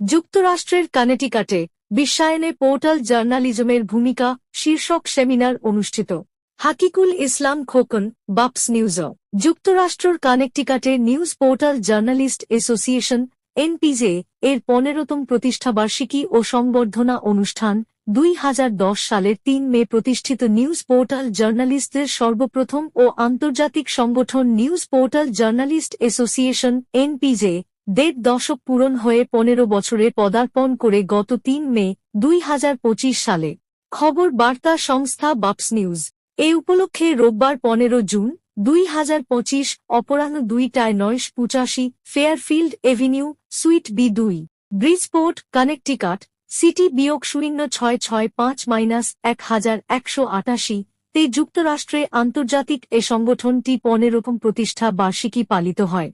যুক্তরাষ্ট্রের কানেটিকাটে বিশ্বায়নে পোর্টাল জার্নালিজমের ভূমিকা শীর্ষক সেমিনার অনুষ্ঠিত। হাকিকুল ইসলাম খোকন, বাপস নিউজ। যুক্তরাষ্ট্রর কানেকটিকাটে news portal journalist association, NPJ, এর পনেরোতম প্রতিষ্ঠাবার্ষিকী ও সংবর্ধনা অনুষ্ঠান, দুই হাজার দশ সালের তিন মে প্রতিষ্ঠিত নিউজ পোর্টাল জার্নালিস্টদের সর্বপ্রথম ও আন্তর্জাতিক সংগঠন news portal journalist association, NPJ দেড় দশক পূরণ হয়ে পনেরো বছরে পদার্পণ করে গত তিন মে, দুই হাজার পঁচিশ সালে। খবর, বার্তা সংস্থা, বাপস নিউজ। এ উপলক্ষে রোববার পনেরো জুন, দুই হাজার পঁচিশ, অপরাহ্ন দুইটায় নয়শ পঁচাশি, ফেয়ারফিল্ড এভিনিউ, সুইট বি দুই, ব্রিজপোর্ট, কানেকটিকাট, সিটি বিয়োগ শূন্য ছয় ছয় পাঁচ মাইনাস এক হাজার একশো আটাশি। তে যুক্তরাষ্ট্রে আন্তর্জাতিক এ সংগঠনটি পনেরোতম প্রতিষ্ঠা বার্ষিকী পালিত হয়।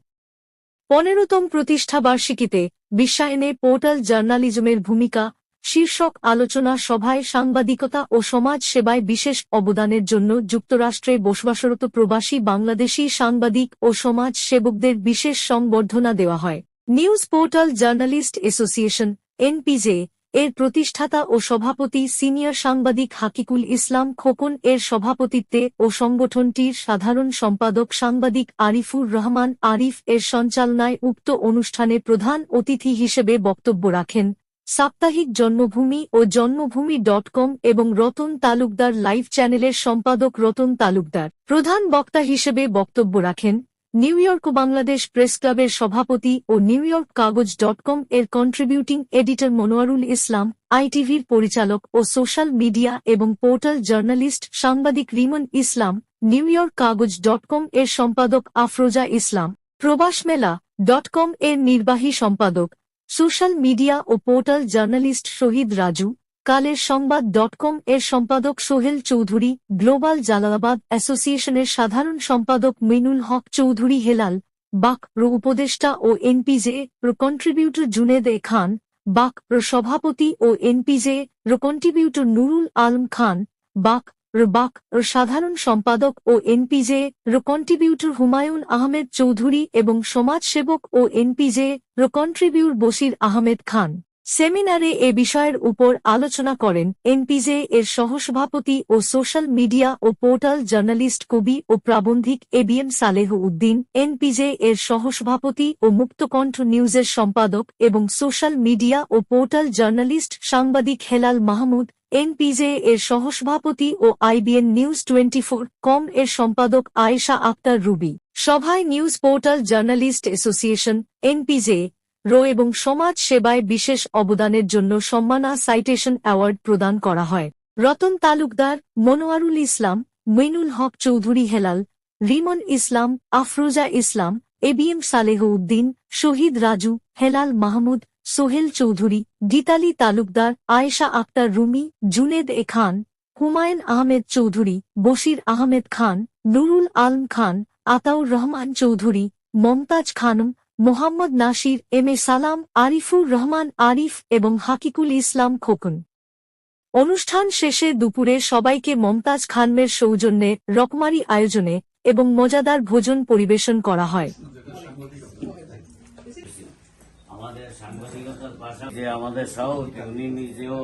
পনেরোতম প্রতিষ্ঠা বার্ষিকীতে বিশ্বায়নে পোর্টাল জার্নালিজমের ভূমিকা, শীর্ষক আলোচনা সভায় সাংবাদিকতা ও সমাজ সেবায় বিশেষ অবদানের জন্য যুক্তরাষ্ট্রে বসবাসরত প্রবাসী বাংলাদেশী সাংবাদিক ও সমাজ সেবকদের বিশেষ সংবর্ধনা দেওয়া হয়। News portal journalist association, NPJ এর প্রতিষ্ঠাতা ও সভাপতি সিনিয়র সাংবাদিক হাকিকুল ইসলাম খোকন, এর সভাপতিত্বে ও সংগঠনটির সাধারণ সম্পাদক সাংবাদিক আরিফুর রহমান আরিফ, এর সঞ্চালনায় উক্ত অনুষ্ঠানে প্রধান অতিথি হিসেবে বক্তব্য রাখেন। সাপ্তাহিক জন্মভূমি ও জন্মভূমি ডট কম এবং রতন তালুকদার লাইভ চ্যানেলের সম্পাদক রতন তালুকদার। প্রধান বক্তা হিসেবে বক্তব্য রাখেন। নিউ ইয়র্ক বাংলাদেশ প্রেস ক্লাবের সভাপতি ও New York Kagoj dot com এর কন্ট্রিবিউটিং এডিটর মনোয়ারুল ইসলাম, আইটিভির পরিচালক ও সোশ্যাল মিডিয়া এবং পোর্টাল জার্নালিস্ট সাংবাদিক Rimon Islam, New York Kagoj dot com এর সম্পাদক আফরোজা ইসলাম, প্রবাস মেলা ডট কম এর নির্বাহী সম্পাদক, সোশ্যাল মিডিয়া ও portal journalist Shahid Raju Kaler Sangbad dot কম এর সম্পাদক সোহেল চৌধুরী, গ্লোবাল জালালাবাদ অ্যাসোসিয়েশনের সাধারণ সম্পাদক মিনুল হক চৌধুরী হেলাল, বাক র উপদেষ্টা ও এনপিজে র কন্ট্রিবিউটর জুনেদ এ খান, বাক র সভাপতি ও এনপিজে র কন্ট্রিবিউটর নুরুল আলম খান, বাক র বাক সাধারণ সম্পাদক ও এনপিজে র কন্ট্রিবিউটর হুমায়ুন আহমেদ চৌধুরী এবং সমাজসেবক ও এনপিজে র কন্ট্রিবিউর বশির আহমেদ খান। সেমিনারে এ বিষয়ের উপর আলোচনা করেন এনপিজে এর সহসভাপতি ও সোশ্যাল মিডিয়া ও পোর্টাল জার্নালিস্ট কবি ও প্রাবন্ধিক এবিএম সালেহ উদ্দিন, এনপিজে এর সহসভাপতি ও মুক্তকণ্ঠ নিউজের সম্পাদক এবং সোশ্যাল মিডিয়া ও পোর্টাল জার্নালিস্ট সাংবাদিক হেলাল মাহমুদ, এনপিজে এর সহসভাপতি ও আইবিএন নিউজ টোয়েন্টি কম এর সম্পাদক আয়েশা আক্তার রুবি। সভায় news portal journalist association, NPJ rho এবং সমাজ সেবায় বিশেষ অবদানের জন্য সম্মানা সাইটেশন অ্যাওয়ার্ড প্রদান করা হয়। Ratan Talukdar, Monowarul Islam Minul Haque Chowdhury Helal, Rimon Islam, Afroza Islam, ABM Saleh Uddin, Shahid Raju, Helal Mahmud, Sohel Chowdhury, Gitali Talukdar, Ayesha Akter Rumi, Juned A Khan, Humayun Ahmed Chowdhury, Bashir Ahmed Khan, Nurul Alam Khan, Ataur Rahman Chowdhury, Momtaz Khanam Mohammad Nasir M A Salam, Arifur Rahman, Arif এবং হাকিকুল ইসলাম খোকন। অনুষ্ঠান শেষে দুপুরে সবাইকে মমতাজ খানমের সৌজন্যে রকমারি আয়োজনে এবং মজাদার ভোজন পরিবেশন করা হয়। আমাদের সাংবাদিকতার পাশাপাশি আমাদের সভাপতি উনি নিজেও